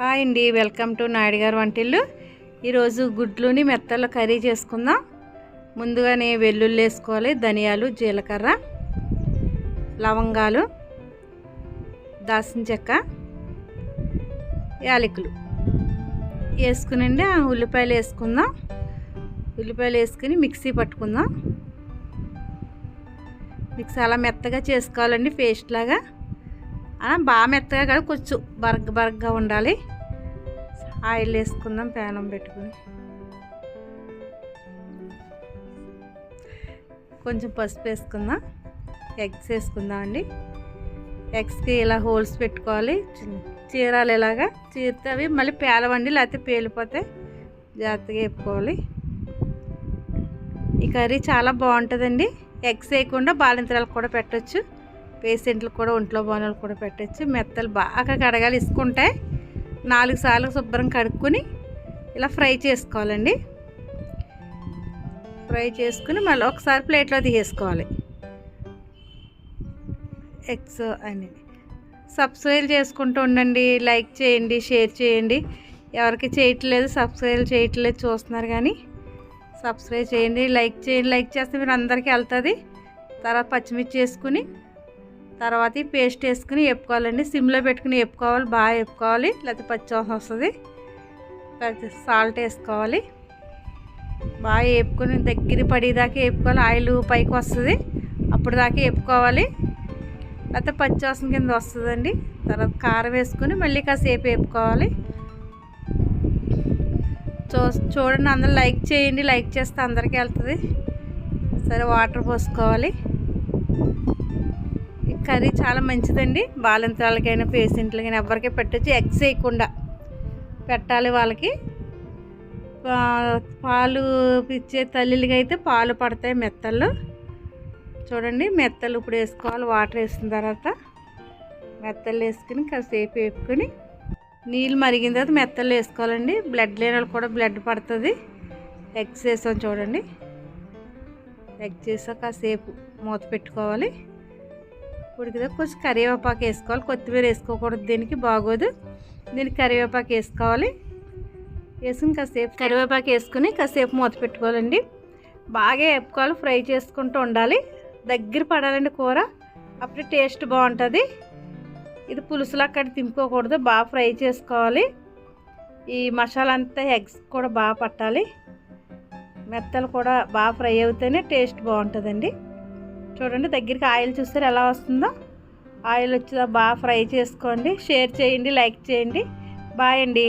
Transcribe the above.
Hi అండి welcome to Naidu గారు వంటిల్లు. ఈరోజు గుడ్లుని మెత్తలు కర్రీ చేసుకుందాం. ముందుగానే వెల్లుల్లి వేసుకోవాలి ధనియాలు జీలకర్ర లవంగాలు దాసిన చెక్క యాలకులు. వేసుకునండి ఉల్లిపాయలు వేసుకుందాం. ఉల్లిపాయలు వేసుకుని మిక్సీ పట్టుకుందాం. మిక్సీ అలా మెత్తగా చేసుకోవాలండి పేస్ట్ లాగా. బాగా మెత్తగా కాదు కొంచెం బరగ్ బరగ్గా ఉండాలి. ఆయిల్ వేసుకుందాం ప్యానం పెట్టుకుని. కొంచెం పసుపు వేసుకుందాం. ఎగ్స్ వేసుకుందాం అండి. ఎగ్స్కి ఇలా హోల్స్ పెట్టుకోవాలి. చీరాలు ఇలాగా చీరితే అవి మళ్ళీ పేలవండి లేకపోతే పేలిపోతే జాగ్రత్తగా వేపుకోవాలి. ఈ కర్రీ చాలా బాగుంటుందండి. ఎగ్స్ వేయకుండా బాలింతరాలకు కూడా పెట్టచ్చు. పేషెంట్లు కూడా ఒంట్లో బాణాలు కూడా పెట్టచ్చు మెత్తలు బాగా కడగాలి. ఇసుకుంటే నాలుగు సార్లు శుభ్రం కడుక్కొని ఇలా ఫ్రై చేసుకోవాలండి. ఫ్రై చేసుకుని మళ్ళీ ఒకసారి ప్లేట్లో తీసేసుకోవాలి. ఎగ్స్ అని సబ్స్క్రైబ్ చేసుకుంటూ ఉండండి. లైక్ చేయండి షేర్ చేయండి. ఎవరికి చేయట్లేదు సబ్స్క్రైబ్ చేయట్లేదు చూస్తున్నారు కానీ సబ్స్క్రైబ్ చేయండి లైక్ చేయండి. లైక్ చేస్తే మీరు అందరికీ వెళ్తుంది. తర్వాత పచ్చిమిర్చి వేసుకుని తర్వాత ఈ పేస్ట్ వేసుకుని వేపుకోవాలండి. సిమ్లో పెట్టుకుని వేపుకోవాలి బాగా వేపుకోవాలి. లేకపోతే పచ్చివాసన వస్తుంది. సాల్ట్ వేసుకోవాలి. బాగా వేపుకొని దగ్గర పడేదాకా వేపుకోవాలి. ఆయిల్ పైకి వస్తుంది. అప్పుడు దాకా వేపుకోవాలి. లేకపోతే పచ్చివాసన కింద వస్తుందండి. తర్వాత కారం వేసుకుని మళ్ళీ కాసేపు వేపుకోవాలి. చూ చూడండి అందరూ లైక్ చేయండి. లైక్ చేస్తే అందరికీ వెళ్తుంది. సరే వాటర్ పోసుకోవాలి. కర్రీ చాలా మంచిదండి. బాలింతరాలకైనా పేషెంట్లకైనా ఎవరికీ పెట్టచ్చు. ఎగ్స్ వేయకుండా పెట్టాలి వాళ్ళకి. పాలు ఇచ్చే తల్లిలకి అయితే పాలు పడతాయి మెత్తలు చూడండి మెత్తలు ఇప్పుడు వేసుకోవాలి. వాటర్ వేసిన తర్వాత మెత్తలు వేసుకుని కాసేపు వేపుకొని నీళ్ళు మరిగిన తర్వాత మెత్తలు వేసుకోవాలండి. బ్లడ్ లేని వాళ్ళు కూడా బ్లడ్ పడుతుంది. ఎగ్స్ వేసాం చూడండి. ఎగ్ చేసాక కాసేపు మూత పెట్టుకోవాలి. ఉడికితే కొంచెం కరివేపాకు వేసుకోవాలి. కొత్తిమీర వేసుకోకూడదు. దీనికి బాగోదు. దీనికి కరివేపాకు వేసుకోవాలి. వేసుకుని కాసేపు కరివేపాకు వేసుకుని కాసేపు మూత పెట్టుకోవాలండి. బాగా వేపుకోవాలి. ఫ్రై చేసుకుంటూ ఉండాలి. దగ్గర పడాలండి కూర. అప్పుడు టేస్ట్ బాగుంటుంది. ఇది పులుసులు అక్కడ తింపుకోకూడదు. బాగా ఫ్రై చేసుకోవాలి. ఈ మసాలా అంతా ఎగ్స్ కూడా బాగా పట్టాలి. మెత్తలు కూడా బాగా ఫ్రై అవుతేనే టేస్ట్ బాగుంటుందండి. చూడండి దగ్గరికి ఆయిల్ చూస్తే ఎలా వస్తుందో. ఆయిల్ వచ్చేదా బాగా ఫ్రై చేసుకోండి. షేర్ చేయండి లైక్ చేయండి. బాయ్ అండి.